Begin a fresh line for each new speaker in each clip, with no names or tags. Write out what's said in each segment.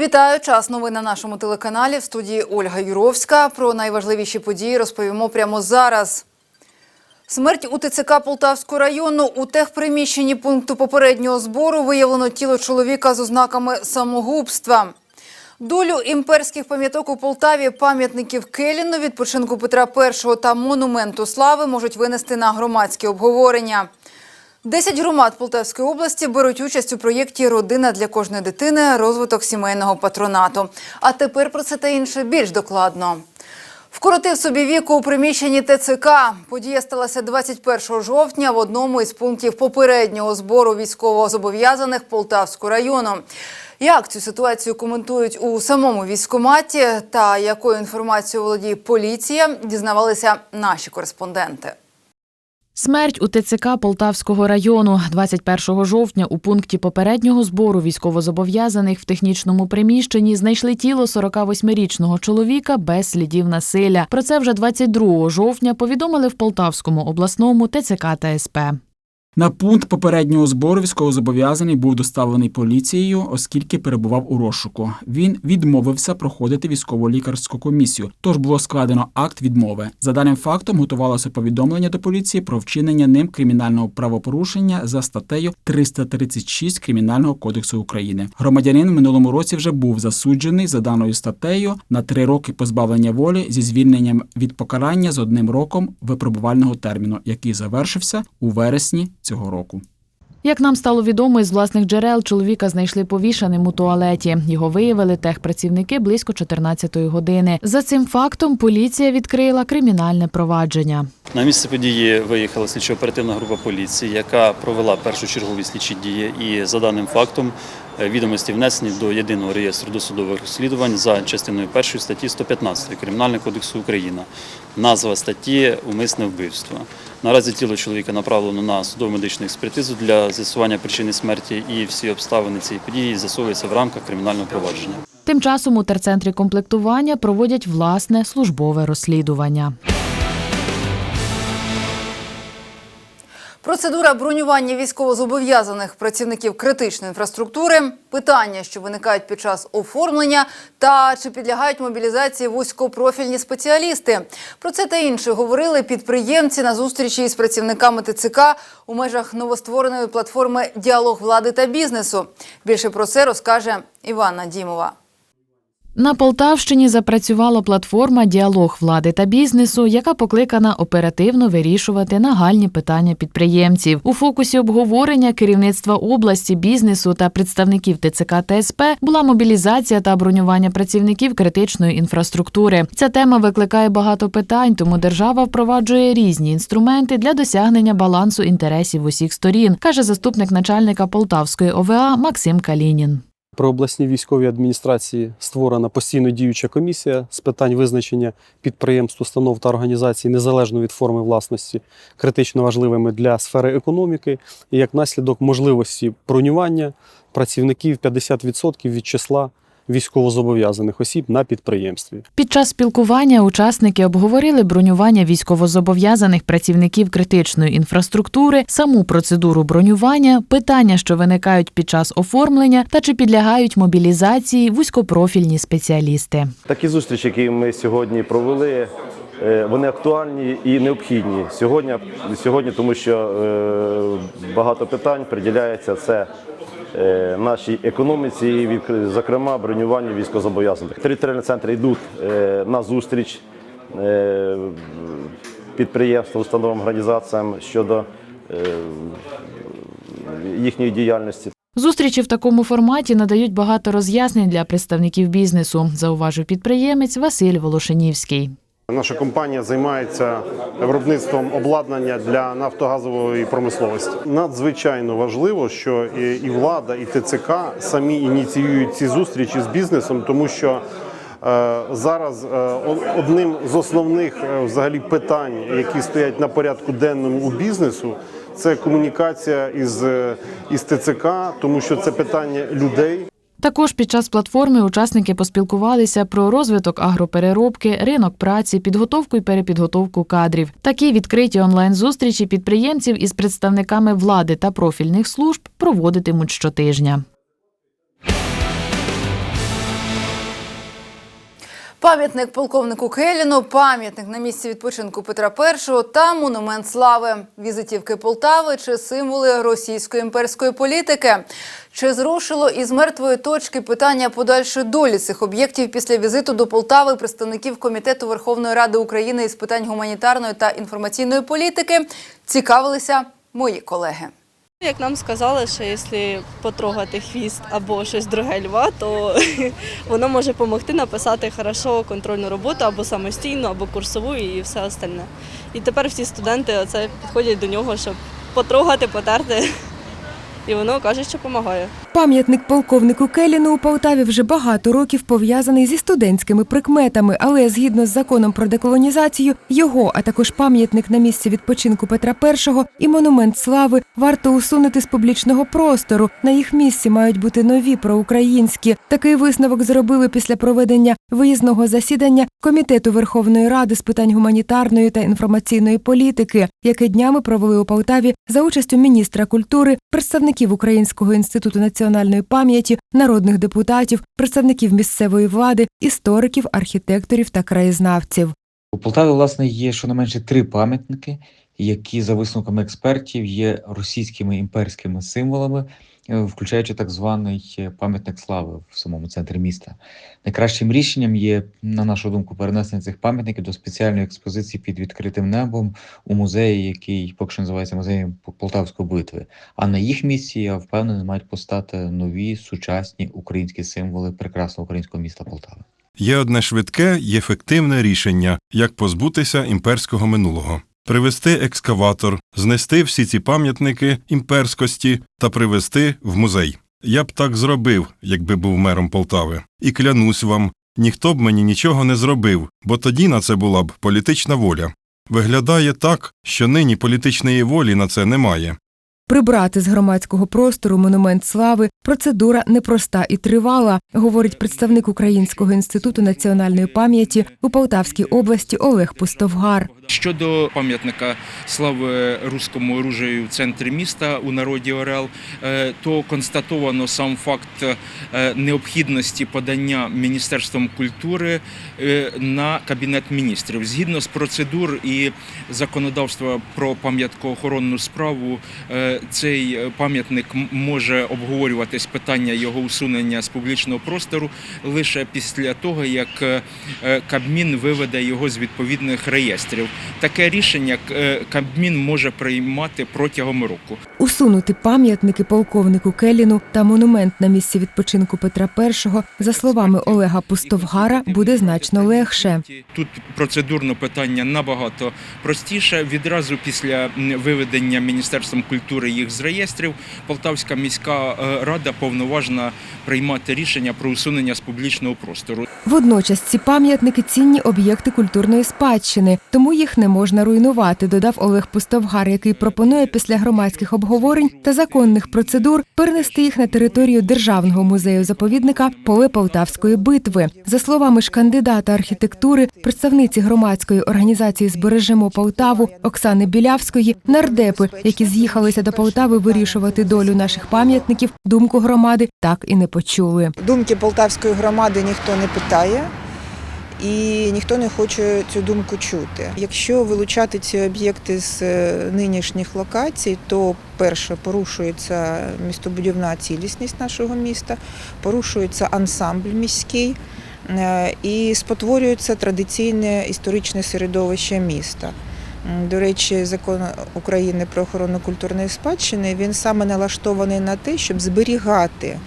Вітаю час новин на нашому телеканалі в студії Ольга Юровська. Про найважливіші події розповімо прямо зараз. Смерть у ТЦК Полтавського району у техприміщенні пункту попереднього збору виявлено тіло чоловіка з ознаками самогубства. Долю імперських пам'яток у Полтаві, пам'ятників Келіну, відпочинку Петра І та монументу слави можуть винести на громадське обговорення. Десять громад Полтавської області беруть участь у проєкті Родина для кожної дитини розвиток сімейного патронату. А тепер про це та інше більш докладно. Вкоротив собі віку у приміщенні ТЦК. Подія сталася 21 жовтня в одному із пунктів попереднього збору військовозобов'язаних Полтавського району. Як цю ситуацію коментують у самому військкоматі та якою інформацією володіє поліція, дізнавалися наші кореспонденти.
Смерть у ТЦК Полтавського району 21 жовтня у пункті попереднього збору військовозобов'язаних в технічному приміщенні знайшли тіло 48-річного чоловіка без слідів насилля. Про це вже 22 жовтня повідомили в Полтавському обласному ТЦК та СП.
На пункт попереднього збору військовозобов'язаний був доставлений поліцією, оскільки перебував у розшуку. Він відмовився проходити військово-лікарську комісію, тож було складено акт відмови. За даним фактом готувалося повідомлення до поліції про вчинення ним кримінального правопорушення за статтею 336 Кримінального кодексу України. Громадянин в минулому році вже був засуджений за даною статтею на три роки позбавлення волі зі звільненням від покарання з одним роком випробувального терміну, який завершився у вересні цього року.
Як нам стало відомо із власних джерел, чоловіка знайшли повішаним у туалеті. Його виявили техпрацівники близько 14-ї години. За цим фактом поліція відкрила кримінальне провадження.
На місце події виїхала слідчо-оперативна група поліції, яка провела першочергові слідчі дії. І за даним фактом відомості внесені до єдиного реєстру досудових розслідувань за частиною першої статті 115 Кримінального кодексу України. Назва статті Умисне вбивство. Наразі тіло чоловіка направлено на судово медичну експертизу для з'ясування причини смерті і всі обставини цієї події з'ясовуються в рамках кримінального провадження.
Тим часом у терцентрі комплектування проводять власне службове розслідування.
Процедура бронювання військовозобов'язаних працівників критичної інфраструктури, питання, що виникають під час оформлення, та чи підлягають мобілізації вузькопрофільні спеціалісти. Про це та інше говорили підприємці на зустрічі із працівниками ТЦК у межах новоствореної платформи Діалог влади та бізнесу. Більше про це розкаже Іванна Дімова.
На Полтавщині запрацювала платформа Діалог влади та бізнесу, яка покликана оперативно вирішувати нагальні питання підприємців. У фокусі обговорення керівництва області, бізнесу та представників ТЦК та СП була мобілізація та бронювання працівників критичної інфраструктури. Ця тема викликає багато питань, тому держава впроваджує різні інструменти для досягнення балансу інтересів усіх сторін, каже заступник начальника Полтавської ОВА Максим Калінін.
При обласній військовій адміністрації створена постійно діюча комісія з питань визначення підприємств, установ та організацій незалежно від форми власності, критично важливими для сфери економіки, і як наслідок можливості бронювання працівників 50% від числа військовозобов'язаних осіб на підприємстві.
Під час спілкування учасники обговорили бронювання військовозобов'язаних працівників критичної інфраструктури, саму процедуру бронювання, питання, що виникають під час оформлення, та чи підлягають мобілізації вузькопрофільні спеціалісти.
Такі зустрічі, які ми сьогодні провели, е, вони актуальні і необхідні сьогодні, сьогодні тому що е, багато питань приділяється це нашій економіці, зокрема бронюванню військовозобов'язаних. Територіальні центри йдуть е, на зустріч е, підприємствам, установам, організаціям щодо е, їхньої діяльності.
Зустрічі в такому форматі надають багато роз'яснень для представників бізнесу, зауважив підприємець Василь Волошинівський.
Наша компанія займається виробництвом обладнання для нафтогазової промисловості. Надзвичайно важливо, що і влада, і ТЦК самі ініціюють ці зустрічі з бізнесом, тому що е, зараз е, одним з основних е, взагалі питань, які стоять на порядку денному у бізнесу, це комунікація із, із ТЦК, тому що це питання людей.
Також під час платформи учасники поспілкувалися про розвиток агропереробки, ринок праці, підготовку і перепідготовку кадрів. Такі відкриті онлайн-зустрічі підприємців із представниками влади та профільних служб проводитимуть щотижня.
Пам'ятник полковнику Келіну, пам'ятник на місці відпочинку Петра І та монумент слави, візитівки Полтави чи символи російської імперської політики. Чи зрушило із мертвої точки питання подальшої долі цих об'єктів після візиту до Полтави представників Комітету Верховної Ради України із питань гуманітарної та інформаційної політики цікавилися мої колеги.
Як нам сказали, що якщо потрогати хвіст або щось друге льва, то воно може допомогти написати хорошо контрольну роботу або самостійну, або курсову і все остальне. І тепер всі студенти оце підходять до нього, щоб потрогати, потерти. І воно каже, що допомагає.
Пам'ятник полковнику Келіну у Полтаві вже багато років пов'язаний зі студентськими прикметами, але згідно з законом про деколонізацію, його, а також пам'ятник на місці відпочинку Петра І і монумент слави варто усунути з публічного простору. На їх місці мають бути нові проукраїнські. Такий висновок зробили після проведення виїзного засідання Комітету Верховної Ради з питань гуманітарної та інформаційної політики, яке днями провели у Полтаві за участю міністра культури, представників Українського інституту національної пам'яті, народних депутатів, представників місцевої влади, істориків, архітекторів та краєзнавців.
У Полтаві, власне, є щонайменше три пам'ятники, які, за висновками експертів, є російськими імперськими символами, включаючи так званий е, пам'ятник слави в самому центрі міста. Найкращим рішенням є, на нашу думку, перенесення цих пам'ятників до спеціальної експозиції під відкритим небом у музеї, який поки що називається музеєм Полтавської битви. А на їх місці, я впевнений, мають постати нові сучасні українські символи прекрасного українського міста Полтави.
Є одне швидке і ефективне рішення, як позбутися імперського минулого. Привезти екскаватор, знести всі ці пам'ятники імперськості та привезти в музей. Я б так зробив, якби був мером Полтави. І клянусь вам, ніхто б мені нічого не зробив, бо тоді на це була б політична воля. Виглядає так, що нині політичної волі на це немає.
Прибрати з громадського простору монумент слави процедура непроста і тривала, говорить представник Українського інституту національної пам'яті у Полтавській області Олег Пустовгар.
Щодо пам'ятника слави руському оружію в центрі міста у народі Орел, е, то констатовано сам факт е, необхідності подання Міністерством культури е, на кабінет міністрів. Згідно з процедур і законодавства про пам'яткоохоронну справу, цей пам'ятник може обговорюватись питання його усунення з публічного простору лише після того, як е, Кабмін виведе його з відповідних реєстрів. Таке рішення е, Кабмін може приймати протягом року.
Усунути пам'ятники полковнику Келіну та монумент на місці відпочинку Петра І, за словами Олега Пустовгара, буде значно легше.
Тут процедурно питання набагато простіше. Відразу після виведення Міністерством культури їх з реєстрів Полтавська міська е, рада повноважна приймати рішення про усунення з публічного простору.
Водночас ці пам'ятники цінні об'єкти культурної спадщини, тому їх не можна руйнувати, додав Олег Пустовгар, який пропонує після громадських обговорень та законних процедур перенести їх на територію державного музею заповідника поле Полтавської битви. За словами ж кандидата архітектури, представниці громадської організації Збережемо Полтаву Оксани Білявської, нардепи, які з'їхалися до Полтави вирішувати долю наших пам'ятників, думку громади так і не почули.
Думки полтавської громади ніхто не питає. І ніхто не хоче цю думку чути. Якщо вилучати ці об'єкти з е, нинішніх локацій, то перше порушується містобудівна цілісність нашого міста, порушується ансамбль міський е, і спотворюється традиційне історичне середовище міста. До речі, закон України про охорону культурної спадщини він саме налаштований на те, щоб зберігати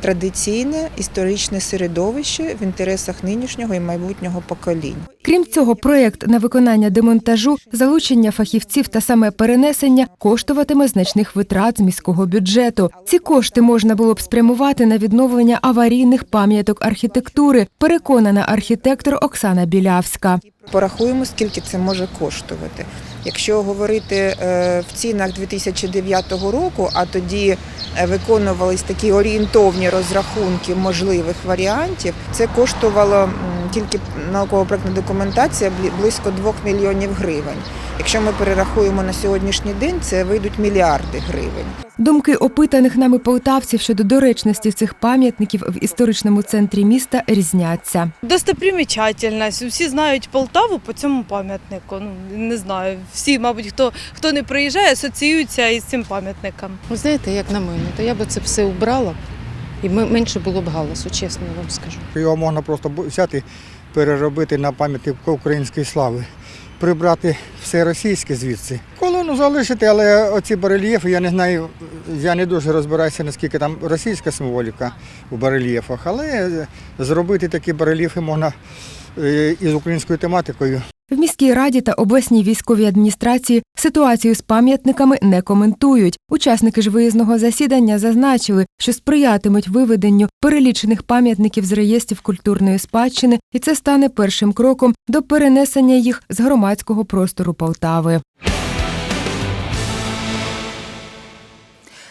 традиційне історичне середовище в інтересах нинішнього і майбутнього поколінь.
Крім цього, проєкт на виконання демонтажу, залучення фахівців та саме перенесення коштуватиме значних витрат з міського бюджету. Ці кошти можна було б спрямувати на відновлення аварійних пам'яток архітектури, переконана архітектор Оксана Білявська.
Порахуємо, скільки це може коштувати. Якщо говорити е, в цінах 2009 року, а тоді е, виконувались такі орієнтовні розрахунки можливих варіантів, це коштувало тільки науково-проектна документація блі- близько 2 мільйонів гривень. Якщо ми перерахуємо на сьогоднішній день, це вийдуть мільярди гривень.
Думки опитаних нами полтавців щодо доречності цих пам'ятників в історичному центрі міста різняться.
Достопримічательність. Всі знають Полтаву по цьому пам'ятнику. Ну не знаю. Всі, мабуть, хто хто не приїжджає, асоціюються із цим пам'ятником.
Ви знаєте, як на мене, то я би це все убрала і менше було б галасу, чесно я вам скажу.
Його можна просто взяти, переробити на пам'ятник української слави, прибрати все російське звідси. Колону залишити, але оці барельєфи, я не знаю, я не дуже розбираюся, наскільки там російська символіка у барельєфах, але зробити такі барельєфи можна е, із українською тематикою.
В міській раді та обласній військовій адміністрації ситуацію з пам'ятниками не коментують. Учасники ж виїзного засідання зазначили, що сприятимуть виведенню перелічених пам'ятників з реєстрів культурної спадщини, і це стане першим кроком до перенесення їх з громадського простору Полтави.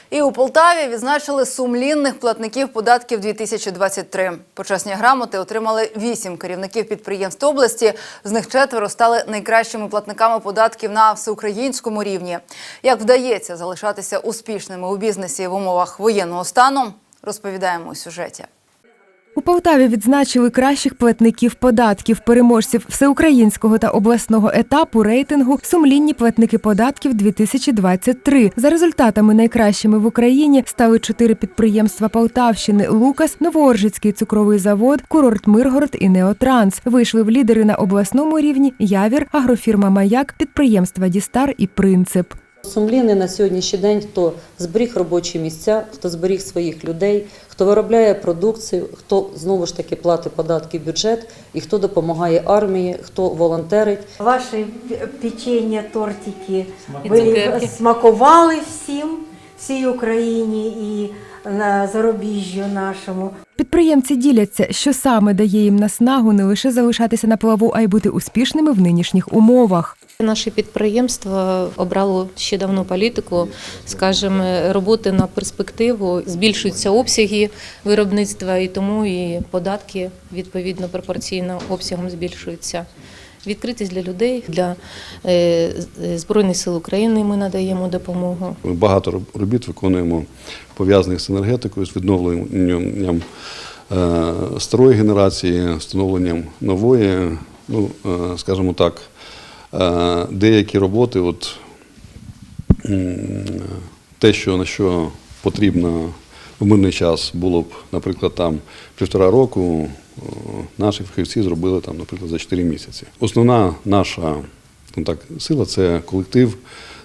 І у Полтаві відзначили сумлінних платників податків 2023. Почесні грамоти отримали вісім керівників підприємств області. З них четверо стали найкращими платниками податків на всеукраїнському рівні. Як вдається залишатися успішними у бізнесі в умовах воєнного стану, розповідаємо у сюжеті.
У Полтаві відзначили кращих платників податків, переможців всеукраїнського та обласного етапу рейтингу Сумлінні платники податків 2023 За результатами найкращими в Україні стали чотири підприємства Полтавщини: Лукас, Новооржицький цукровий завод, Курорт Миргород і Неотранс. Вийшли в лідери на обласному рівні Явір, агрофірма Маяк, підприємства Дістар і Принцип.
Сумлінний на сьогоднішній день, хто зберіг робочі місця, хто зберіг своїх людей, хто виробляє продукцію, хто знову ж таки платить податки в бюджет і хто допомагає армії, хто волонтерить.
Ваші печення, тортики
ви
смакували всім, всій Україні і на зарубіжжю нашому.
Підприємці діляться, що саме дає їм наснагу не лише залишатися на плаву, а й бути успішними в нинішніх умовах.
Наше підприємство обрало ще давно політику, скажімо, роботи на перспективу, збільшуються обсяги виробництва, і тому і податки відповідно пропорційно обсягом збільшуються. Відкритість для людей, для е, Збройних сил України ми надаємо допомогу.
Ми багато робіт виконуємо пов'язаних з енергетикою, з відновленням е, старої генерації, встановленням нової. Ну, е, скажімо так, е, деякі роботи, от, те, що, на що потрібно в мирний час було б, наприклад, там півтора року, е, наші фахівці зробили там, наприклад, за 4 місяці. Основна наша ну, так, сила це колектив,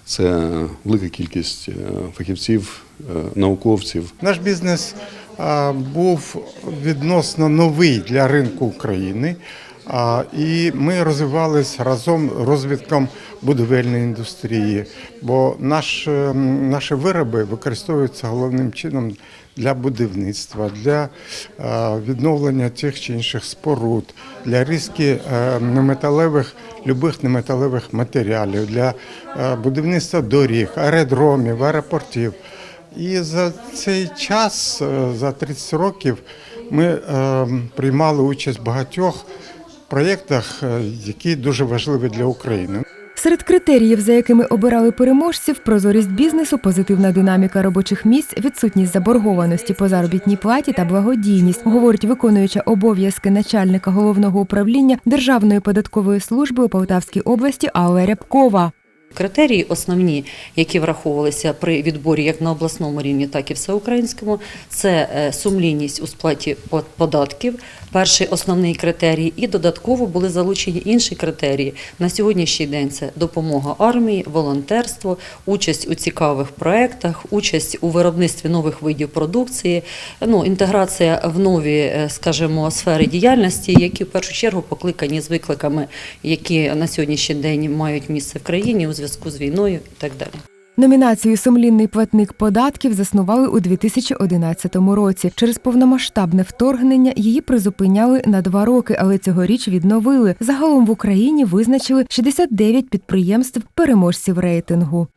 це велика кількість е, фахівців, е, науковців.
Наш бізнес був відносно новий для ринку України, і ми розвивалися разом з розвитком будівельної індустрії, бо наш, е, наші вироби використовуються головним чином для будівництва, для е, відновлення тих чи інших споруд, для різки е, неметалевих, любих неметалевих матеріалів, для будівництва доріг, аеродромів, аеропортів. І за цей час, за 30 років, ми приймали участь багатьох проєктах, е, які дуже важливі для України.
Серед критеріїв, за якими обирали переможців, прозорість бізнесу, позитивна динаміка робочих місць, відсутність заборгованості по заробітній платі та благодійність, говорить виконуюча обов'язки начальника головного управління Державної податкової служби у Полтавській області Алла Рябкова.
Критерії основні, які враховувалися при відборі як на обласному рівні, так і всеукраїнському, це е, сумлінність у сплаті податків, перший основний критерій, і додатково були залучені інші критерії. На сьогоднішній день це допомога армії, волонтерство, участь у цікавих проєктах, участь у виробництві нових видів продукції, ну, інтеграція в нові, е, скажімо, сфери діяльності, які в першу чергу покликані з викликами, які на сьогоднішній день мають місце в країні у зв'язку з війною і так далі.
Номінацію Сумлінний платник податків заснували у 2011 році. Через повномасштабне вторгнення її призупиняли на два роки, але цьогоріч відновили. Загалом в Україні визначили 69 підприємств переможців рейтингу.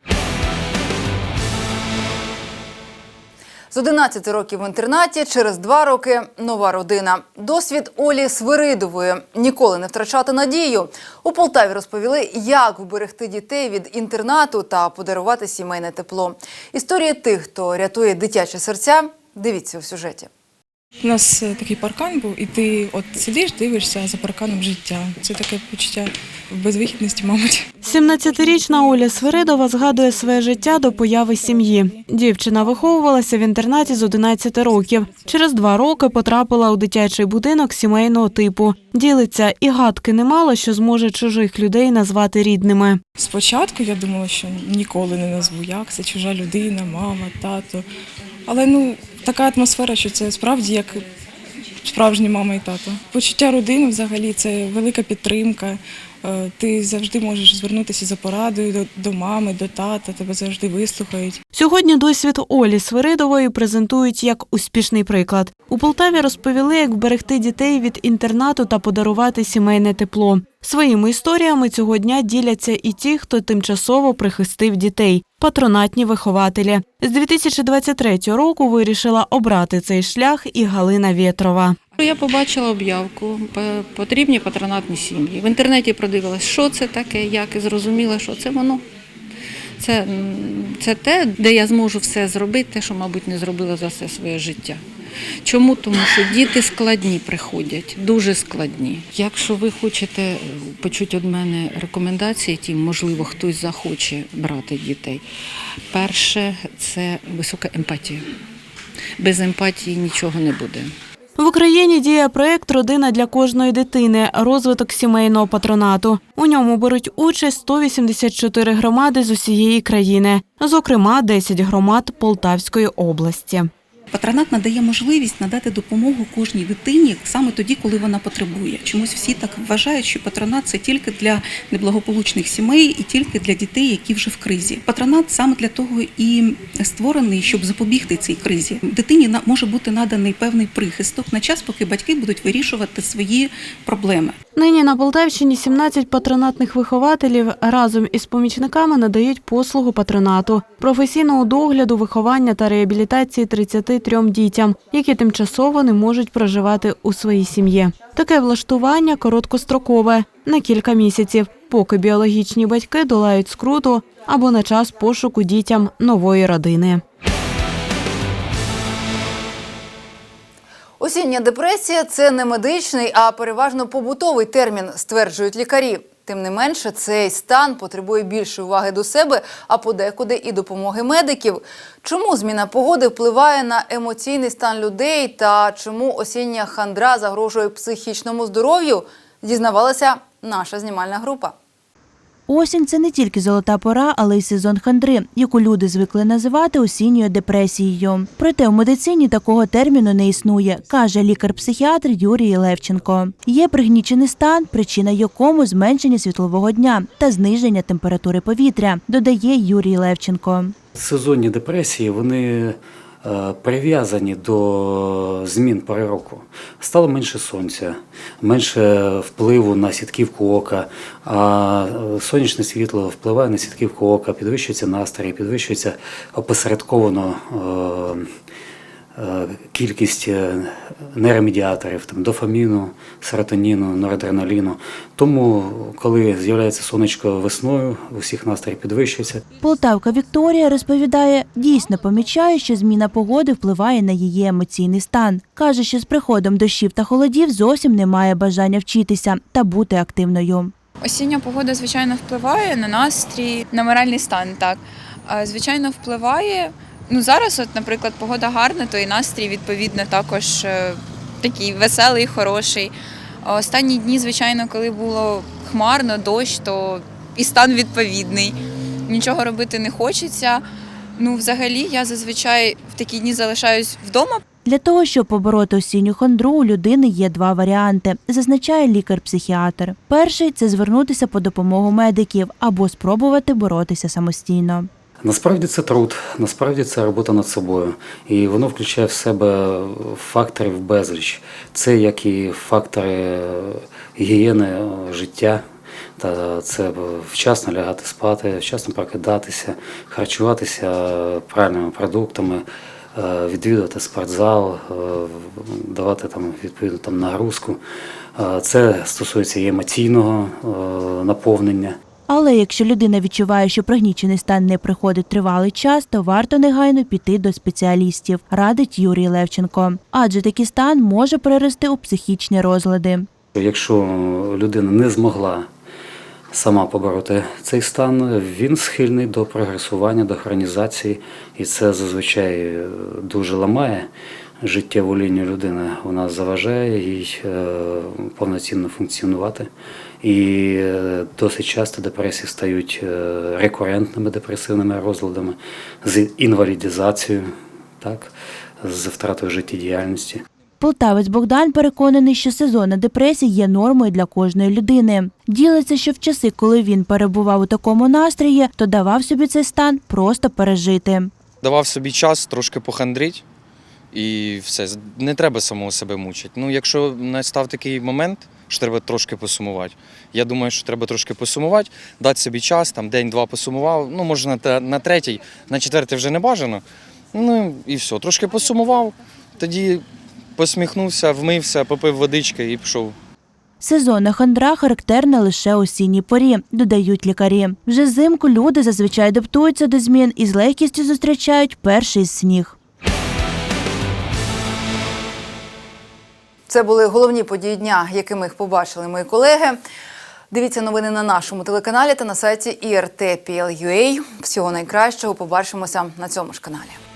З 11 років в інтернаті, через два роки нова родина. Досвід Олі Свиридової ніколи не втрачати надію. У Полтаві розповіли, як вберегти дітей від інтернату та подарувати сімейне тепло. Історії тих, хто рятує дитячі серця, дивіться у сюжеті.
У нас е, такий паркан був, і ти от сидиш, дивишся за парканом життя. Це таке почуття безвихідності, мабуть.
17-річна Оля Свиридова згадує своє життя до появи сім'ї. Дівчина виховувалася в інтернаті з 11 років. Через два роки потрапила у дитячий будинок сімейного типу. Ділиться і гадки не мало, що зможе чужих людей назвати рідними.
Спочатку я думала, що ніколи не назву як це чужа людина, мама, тато. Але ну така атмосфера, що це справді як справжні мама і тато. Почуття родини взагалі це велика підтримка. Е, Ти завжди можеш звернутися за порадою до, до мами, до тата, тебе завжди вислухають.
Сьогодні досвід Олі Свиридової презентують як успішний приклад. У Полтаві розповіли, як вберегти дітей від інтернату та подарувати сімейне тепло. Своїми історіями цього дня діляться і ті, хто тимчасово прихистив дітей патронатні вихователі. З 2023 року вирішила обрати цей шлях і Галина Вєтрова.
Я побачила об'явку, потрібні патронатні сім'ї. В інтернеті продивилась, що це таке, як і зрозуміла, що це воно. Це, це те, де я зможу все зробити, те, що, мабуть, не зробила за все своє життя. Чому? Тому що діти складні приходять, дуже складні. Якщо ви хочете почути від мене рекомендації, ті, можливо, хтось захоче брати дітей. Перше це висока емпатія. Без емпатії нічого не буде.
В Україні діє проект Родина для кожної дитини, розвиток сімейного патронату. У ньому беруть участь 184 громади з усієї країни, зокрема 10 громад Полтавської області.
Патронат надає можливість надати допомогу кожній дитині саме тоді, коли вона потребує. Чомусь всі так вважають, що патронат це тільки для неблагополучних сімей і тільки для дітей, які вже в кризі. Патронат саме для того і створений, щоб запобігти цій кризі. Дитині може бути наданий певний прихисток на час, поки батьки будуть вирішувати свої проблеми.
Нині на Полтавщині 17 патронатних вихователів разом із помічниками надають послугу патронату, професійного догляду, виховання та реабілітації 33 дітям, які тимчасово не можуть проживати у своїй сім'ї. Таке влаштування короткострокове на кілька місяців, поки біологічні батьки долають скруту або на час пошуку дітям нової родини.
Осіння депресія це не медичний, а переважно побутовий термін, стверджують лікарі. Тим не менше, цей стан потребує більшої уваги до себе, а подекуди і допомоги медиків. Чому зміна погоди впливає на емоційний стан людей та чому осіння хандра загрожує психічному здоров'ю, дізнавалася наша знімальна група.
Осінь це не тільки золота пора, але й сезон хандри, яку люди звикли називати осінньою депресією. Проте в медицині такого терміну не існує, каже лікар-психіатр Юрій Левченко. Є пригнічений стан, причина якому зменшення світлового дня та зниження температури повітря, додає Юрій Левченко.
Сезонні депресії вони прив'язані до змін пори року. Стало менше сонця, менше впливу на сітківку ока, а е, сонячне світло впливає на сітківку ока, підвищується настрій, підвищується опосередковано е, е, кількість е, нейромедіаторів, там, дофаміну, серотоніну, норадреналіну. Тому, коли з'являється сонечко весною, у всіх настрій підвищується.
Полтавка Вікторія розповідає, дійсно помічає, що зміна погоди впливає на її емоційний стан. Каже, що з приходом дощів та холодів зовсім немає бажання вчитися та бути активною.
Осіння погода, звичайно, впливає на настрій, на моральний стан. Так звичайно, впливає. Ну зараз, от, наприклад, погода гарна, то і настрій відповідно також е, такий веселий, хороший. Останні дні, звичайно, коли було хмарно, дощ, то і стан відповідний. Нічого робити не хочеться. Ну, взагалі, я зазвичай в такі дні залишаюсь вдома.
Для того, щоб побороти осінню хандру, у людини є два варіанти, зазначає лікар-психіатр. Перший це звернутися по допомогу медиків або спробувати боротися самостійно.
Насправді це труд, насправді це робота над собою. І воно включає в себе факторів безліч. Це як і фактори гігієни життя. Та це вчасно лягати спати, вчасно прокидатися, харчуватися правильними продуктами, е, відвідувати спортзал, е, давати там відповідну там нагрузку. Е, Це стосується і емоційного наповнення.
Але якщо людина відчуває, що пригнічений стан не приходить тривалий час, то варто негайно піти до спеціалістів, радить Юрій Левченко. Адже такий стан може перерости у психічні розлади.
Якщо людина не змогла сама побороти цей стан, він схильний до прогресування, до хронізації, і це зазвичай дуже ламає життєву лінію людини. Вона заважає їй е, повноцінно функціонувати. І е, досить часто депресії стають е, рекурентними депресивними розладами з інвалідізацією, так, з втратою життєдіяльності.
Полтавець Богдан переконаний, що сезонна депресія є нормою для кожної людини. Ділиться, що в часи, коли він перебував у такому настрої, то давав собі цей стан просто пережити.
давав собі час трошки похандрить і все. Не треба самого себе мучити. Ну, якщо настав такий момент, що треба трошки посумувати, я думаю, що треба трошки посумувати, дати собі час, там день-два посумував, ну, може, на, на третій, на четвертий вже не бажано. Ну і все, трошки посумував, тоді посміхнувся, вмився, попив водички і пішов
Сезонна хандра характерна лише осінній порі, додають лікарі. Вже взимку люди зазвичай адаптуються до змін і з легкістю зустрічають перший сніг.
Це були головні події дня, якими їх побачили мої колеги. Дивіться новини на нашому телеканалі та на сайті IRT.PL.UA. Всього найкращого. Побачимося на цьому ж каналі.